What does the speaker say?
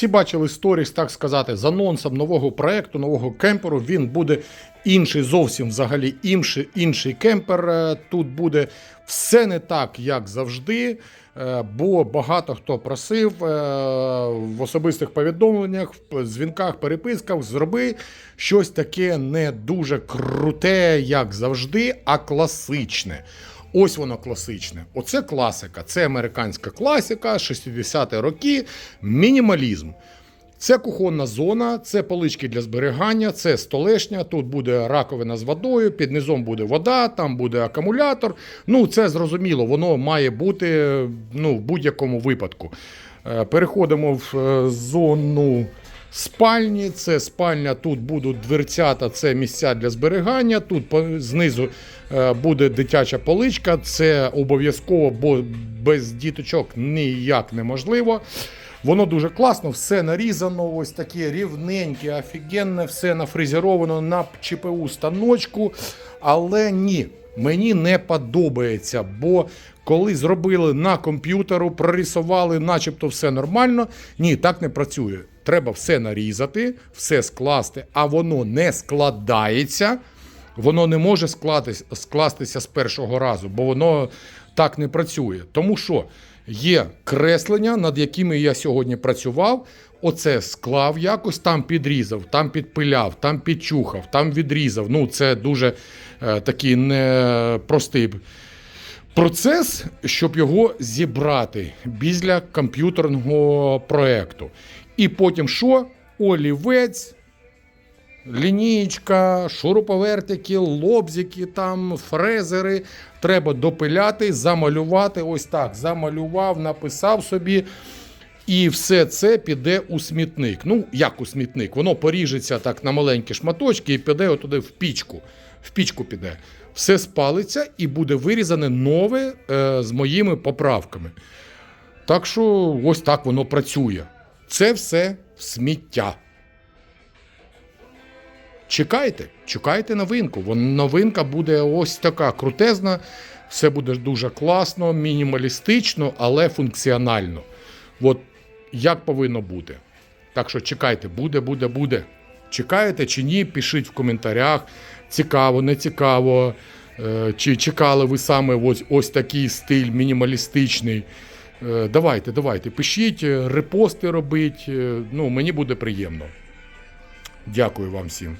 Всі бачили сторіс, так сказати, з анонсом нового проекту, нового кемперу. Він буде інший, зовсім взагалі інший, інший кемпер. Е, Тут буде все не так, як завжди. е, Бо багато хто просив е, в особистих повідомленнях, в дзвінках, переписках, зроби щось таке не дуже круте, як завжди, а класичне. Ось воно класичне. Оце класика. Це американська класика, 60-ті роки, мінімалізм. Це кухонна зона, це полички для зберігання, це столешня. Тут буде раковина з водою, під низом буде вода, там буде акумулятор. Ну, це зрозуміло, воно має бути ну, в будь-якому випадку. Е, Переходимо в е, зону спальні. Це спальня, тут будуть дверцята, це місця для зберігання. Тут знизу е, буде дитяча поличка. Це обов'язково, бо без діточок ніяк неможливо. Воно дуже класно, все нарізано, ось таке рівненьке, офігенне, все нафрезеровано на ЧПУ станочку. Але ні, мені не подобається, бо коли зробили на комп'ютеру, прорисували, начебто все нормально. Ні, так не працює. Треба все нарізати, все скласти, а воно не складається. Воно не може склатись, скластися з першого разу, бо воно так не працює. Тому що є креслення, над якими я сьогодні працював. Оце склав якось, там підрізав, там підпиляв, там підчухав, там відрізав. Ну, це дуже е, такий непростий процес, щоб його зібрати після комп'ютерного проекту. І потім що? Олівець, лінієчка, шуруповертики, лобзики, там, фрезери. Треба допиляти, замалювати. Ось так. Замалював, написав собі. І все це піде у смітник. Ну, як у смітник? Воно поріжеться так на маленькі шматочки і піде отуди в пічку. В пічку піде. Все спалиться і буде вирізане нове е, з моїми поправками. Так що ось так воно працює. Це все сміття. Чекайте, чекайте новинку. Новинка буде ось така крутезна, все буде дуже класно, мінімалістично, але функціонально. От як повинно бути. Так що чекайте, буде, буде, буде. Чекаєте чи ні, пишіть в коментарях. Цікаво, не цікаво. Е, Чи чекали ви саме ось, ось такий стиль мінімалістичний. Е, Давайте, давайте, пишіть, е, репости робіть. е, Ну, мені буде приємно. Дякую вам всім.